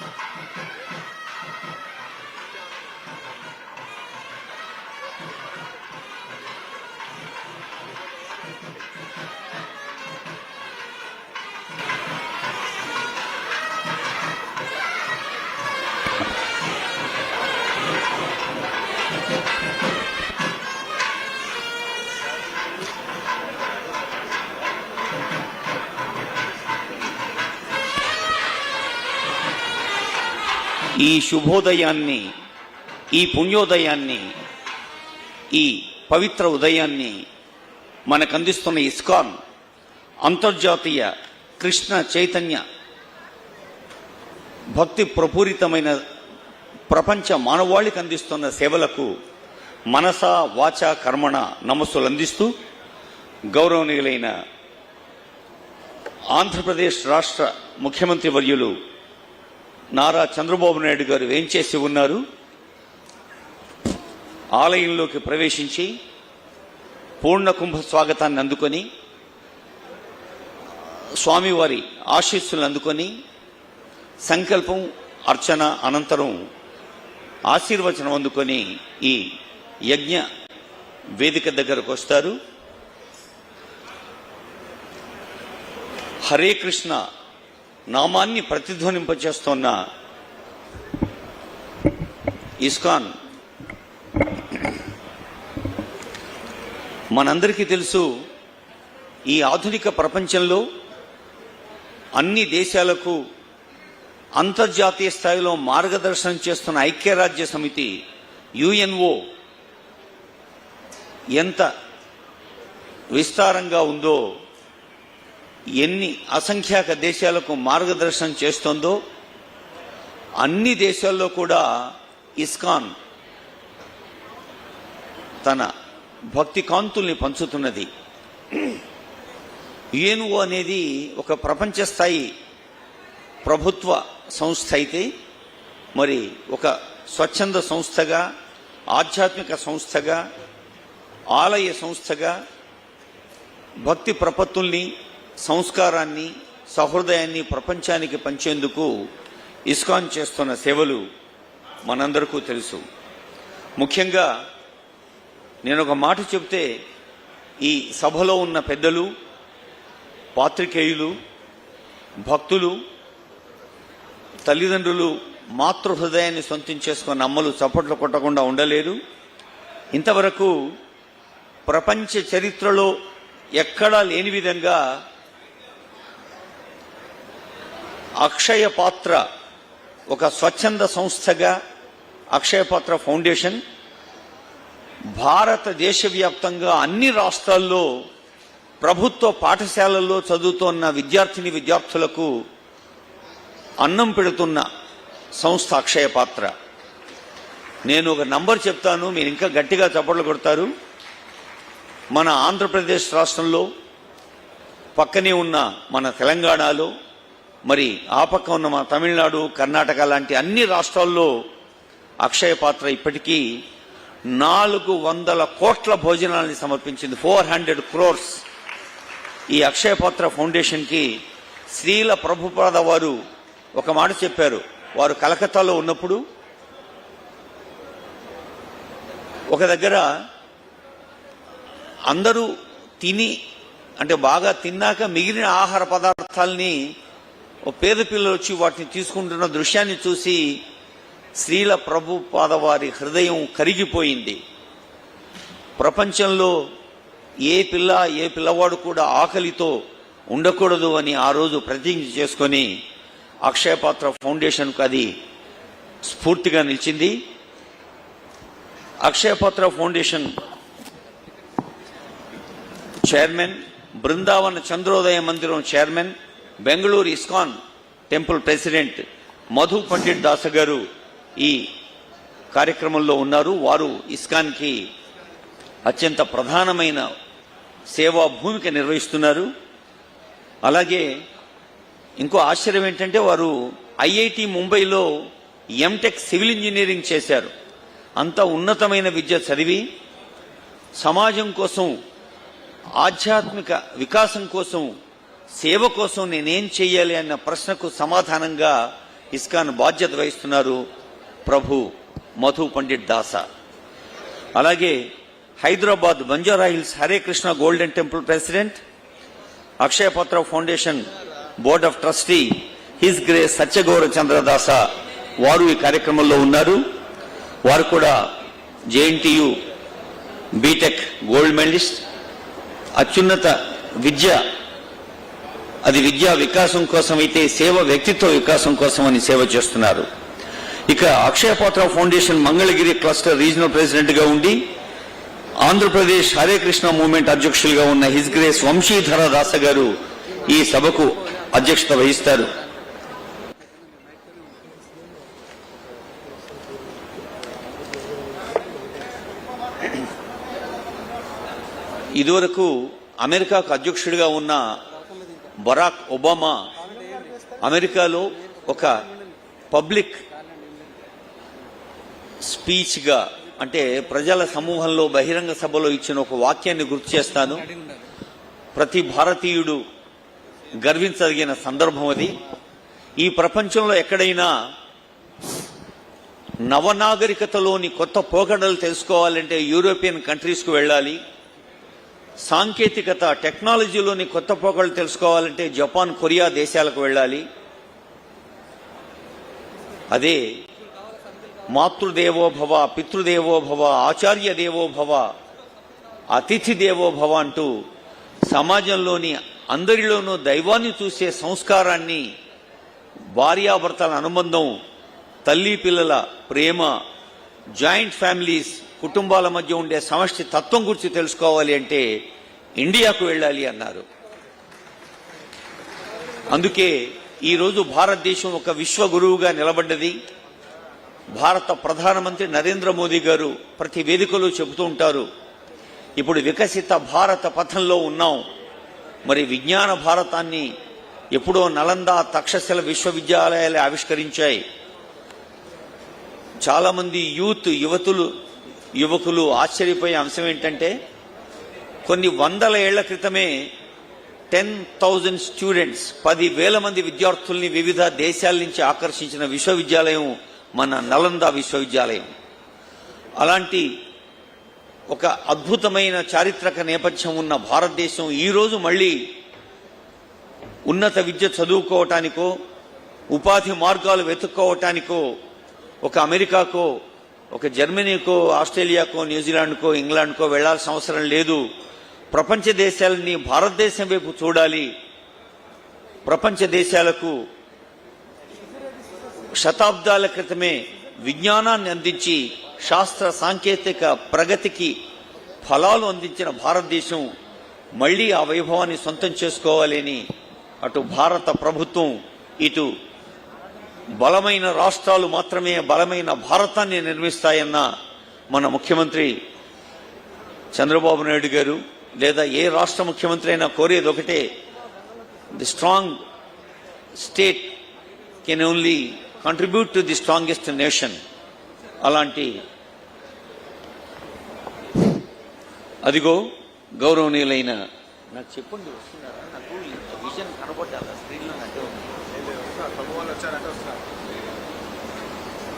ハハハハ! ఈ శుభోదయాన్ని ఈ పుణ్యోదయాన్ని ఈ పవిత్ర ఉదయాన్ని మనకందిస్తున్న ఇస్కాన్ అంతర్జాతీయ కృష్ణ చైతన్య భక్తి ప్రపూరితమైన ప్రపంచ మానవాళికి అందిస్తున్న సేవలకు మనస వాచ కర్మణ నమస్సులు అందిస్తూ గౌరవనీయులైన ఆంధ్రప్రదేశ్ రాష్ట్ర ముఖ్యమంత్రి వర్యులు నారా చంద్రబాబు నాయుడు గారు వేంచేసి ఉన్నారు? ఆలయంలోకి ప్రవేశించి పూర్ణ కుంభ స్వాగతాన్ని అందుకొని స్వామివారి ఆశీస్సులను అందుకొని సంకల్పం అర్చన అనంతరం ఆశీర్వచనం అందుకొని ఈ యజ్ఞ వేదిక దగ్గరకు వస్తారు. హరే కృష్ణ నామాన్ని ప్రతిధ్వనింపచేస్తున్న ఇస్కాన్. మనందరికీ తెలుసు ఈ ఆధునిక ప్రపంచంలో అన్ని దేశాలకు అంతర్జాతీయ స్థాయిలో మార్గదర్శనం చేస్తున్న ఐక్యరాజ్య సమితి యుఎన్ఓ ఎంత విస్తారంగా ఉందో ఎన్ని అసంఖ్యాక దేశాలకు మార్గదర్శనం చేస్తోందో అన్ని దేశాల్లో కూడా ఇస్కాన్ తన భక్తి కాంతుల్ని పంచుతున్నది. యుఎన్ఓ అనేది ఒక ప్రపంచ స్థాయి ప్రభుత్వ సంస్థ అయితే మరి ఒక స్వచ్ఛంద సంస్థగా ఆధ్యాత్మిక సంస్థగా ఆలయ సంస్థగా భక్తి ప్రపత్తుల్ని సంస్కారాన్ని సహృదయాన్ని ప్రపంచానికి పంచేందుకు ఇస్కాన్ చేస్తున్న సేవలు మనందరికీ తెలుసు. ముఖ్యంగా నేను ఒక మాట చెబితే ఈ సభలో ఉన్న పెద్దలు పాత్రికేయులు భక్తులు తల్లిదండ్రులు మాతృ హృదయాన్ని సొంతం చేసుకున్న అమ్మలు చప్పట్లు కొట్టకుండా ఉండలేరు. ఇంతవరకు ప్రపంచ చరిత్రలో ఎక్కడా లేని విధంగా అక్షయ పాత్ర ఒక స్వచ్ఛంద సంస్థగా అక్షయ పాత్ర ఫౌండేషన్ భారతదేశ వ్యాప్తంగా అన్ని రాష్ట్రాల్లో ప్రభుత్వ పాఠశాలల్లో చదువుతున్న విద్యార్థిని విద్యార్థులకు అన్నం పెడుతున్న సంస్థ అక్షయ పాత్ర నేను ఒక నంబర్ చెప్తాను మీరు ఇంకా గట్టిగా చప్పట్లు కొడతారు. మన ఆంధ్రప్రదేశ్ రాష్ట్రంలో పక్కనే ఉన్న మన తెలంగాణలో మరి ఆ పక్క ఉన్న మన తమిళనాడు కర్ణాటక లాంటి అన్ని రాష్ట్రాల్లో అక్షయ పాత్ర ఇప్పటికీ నాలుగు వందల కోట్ల భోజనాలని సమర్పించింది. Four hundred crores. ఈ అక్షయ పాత్ర ఫౌండేషన్కి శ్రీల ప్రభుపాద వారు ఒక మాట చెప్పారు. వారు కలకత్తాలో ఉన్నప్పుడు ఒక దగ్గర అందరూ తిని అంటే బాగా తిన్నాక మిగిలిన ఆహార పదార్థాలని ఓ పేద పిల్లలు వచ్చి వాటిని తీసుకుంటున్న దృశ్యాన్ని చూసి శ్రీల ప్రభు పాదవారి హృదయం కరిగిపోయింది. ప్రపంచంలో ఏ పిల్ల ఏ పిల్లవాడు కూడా ఆకలితో ఉండకూడదు అని ఆ రోజు ప్రతిజ్ఞ చేసుకొని అక్షయపాత్ర ఫౌండేషన్కు అది స్ఫూర్తిగా నిలిచింది. Akshaya Patra foundation chairman Brindavana Chandrodaya Mandiram chairman Bengaluru ISKCON temple president Madhu Pandit Dasa garu ఈ కార్యక్రమంలో ఉన్నారు. వారు ఇస్కాన్కి అత్యంత ప్రధానమైన సేవా భూమిక నిర్వహిస్తున్నారు. అలాగే ఇంకో ఆశ్చర్యం ఏంటంటే వారు ఐఐటి ముంబైలో ఎంటెక్ సివిల్ ఇంజనీరింగ్ చేశారు. అంత ఉన్నతమైన విద్య చదివి సమాజం కోసం ఆధ్యాత్మిక వికాసం కోసం సేవ కోసం నేనేం చేయాలి అన్న ప్రశ్నకు సమాధానంగా ఇస్కాన్ బాధ్యత వహిస్తున్నారు ప్రభు మధు పండిట్ దాస. అలాగే Hyderabad Banjara hills Hare Krishna golden temple president Akshayapatra foundation board of trustee his grace Satyagaura Chandradasa వారు ఈ కార్యక్రమంలో ఉన్నారు. వారు కూడా జేఎన్టీయు బీటెక్ గోల్డ్ మెడలిస్ట్ అత్యున్నత విద్య అది విద్యా వికాసం కోసం అయితే సేవ వ్యక్తిత్వ వికాసం కోసం అని సేవ చేస్తున్నారు. ఇక Akshayapatra foundation Mangalagiri cluster regional ప్రెసిడెంట్గా ఉండి ఆంధ్రప్రదేశ్ హరే కృష్ణ మూవ్మెంట్ అధ్యక్షులుగా ఉన్న హిజ్ గ్రేస్ వంశీధర దాస గారు ఈ సభకు అధ్యక్షత వహిస్తారు. ఇదివరకు అమెరికాకు అధ్యక్షుడిగా ఉన్న బరాక్ ఒబామా అమెరికాలో ఒక పబ్లిక్ స్పీచ్గా అంటే ప్రజల సమూహంలో బహిరంగ సభలో ఇచ్చిన ఒక వాక్యాన్ని గుర్తు చేస్తాను. ప్రతి భారతీయుడు గర్వించదగిన సందర్భం అది. ఈ ప్రపంచంలో ఎక్కడైనా నవనాగరికతలోని కొత్త పోకడలు తెలుసుకోవాలంటే యూరోపియన్ కంట్రీస్కు వెళ్ళాలి. సాంకేతికత టెక్నాలజీలోని కొత్త పోకడలు తెలుసుకోవాలంటే జపాన్ కొరియా దేశాలకు వెళ్ళాలి. అదే మాతృదేవో భవ పితృదేవో భవ ఆచార్య దేవోభవ అతిథి దేవోభవ అంటూ సమాజంలోని అందరిలోనూ దైవాన్ని చూసే సంస్కారాన్ని భార్యాభర్తల అనుబంధం తల్లి పిల్లల ప్రేమ జాయింట్ ఫ్యామిలీస్ కుటుంబాల మధ్య ఉండే సమష్టి తత్వం గురించి తెలుసుకోవాలి అంటే ఇండియాకు వెళ్ళాలి అన్నారు. అందుకే ఈరోజు భారతదేశం ఒక విశ్వ గురువుగా నిలబడ్డది. భారత ప్రధానమంత్రి నరేంద్ర మోదీ గారు ప్రతి వేదికలో చెబుతూ ఉంటారు ఇప్పుడు వికసిత భారత పథంలో ఉన్నాం. మరి విజ్ఞాన భారతాన్ని ఎప్పుడో నలంద తక్షశిల విశ్వవిద్యాలయాలు ఆవిష్కరించాయి. చాలామంది యూత్ యువతులు యువకులు ఆశ్చర్యపోయే అంశం ఏంటంటే కొన్ని వందల ఏళ్ళ క్రితమే టెన్ థౌజండ్ స్టూడెంట్స్ పది వేల మంది విద్యార్థుల్ని వివిధ దేశాల నుంచి ఆకర్షించిన విశ్వవిద్యాలయం మన నలంద విశ్వవిద్యాలయం. అలాంటి ఒక అద్భుతమైన చారిత్రక నేపథ్యం ఉన్న భారతదేశం ఈరోజు మళ్ళీ ఉన్నత విద్య చదువుకోవటానికో ఉపాధి మార్గాలు వెతుక్కోవటానికో ఒక అమెరికాకో ఒక జర్మనీకో ఆస్ట్రేలియాకో న్యూజిలాండ్కో ఇంగ్లాండ్కో వెళ్ళాల్సిన అవసరం లేదు. ప్రపంచ దేశాలని భారతదేశం వైపు చూడాలి. ప్రపంచ దేశాలకు శతాబ్దాల క్రితమే విజ్ఞానాన్ని అందించి శాస్త్ర సాంకేతిక ప్రగతికి ఫలాలు అందించిన భారతదేశం మళ్ళీ ఆ వైభవాన్ని సొంతం చేసుకోవాలని అటు భారత ప్రభుత్వం ఇటు బలమైన రాష్ట్రాలు మాత్రమే బలమైన భారతాన్ని నిర్మిస్తాయన్న మన ముఖ్యమంత్రి చంద్రబాబు నాయుడు గారు లేదా ఏ రాష్ట్ర ముఖ్యమంత్రి అయినా కోరేది ఒకటే the strong state can only contribute to the strongest nation అలాంటి అదిగో గౌరవనీయులైన నాకు చెప్పండి వస్తున్నారా? నాకు విజన్ కనబడ్డా స్క్రీన్లో నాకు 咱们完了再来告诉他。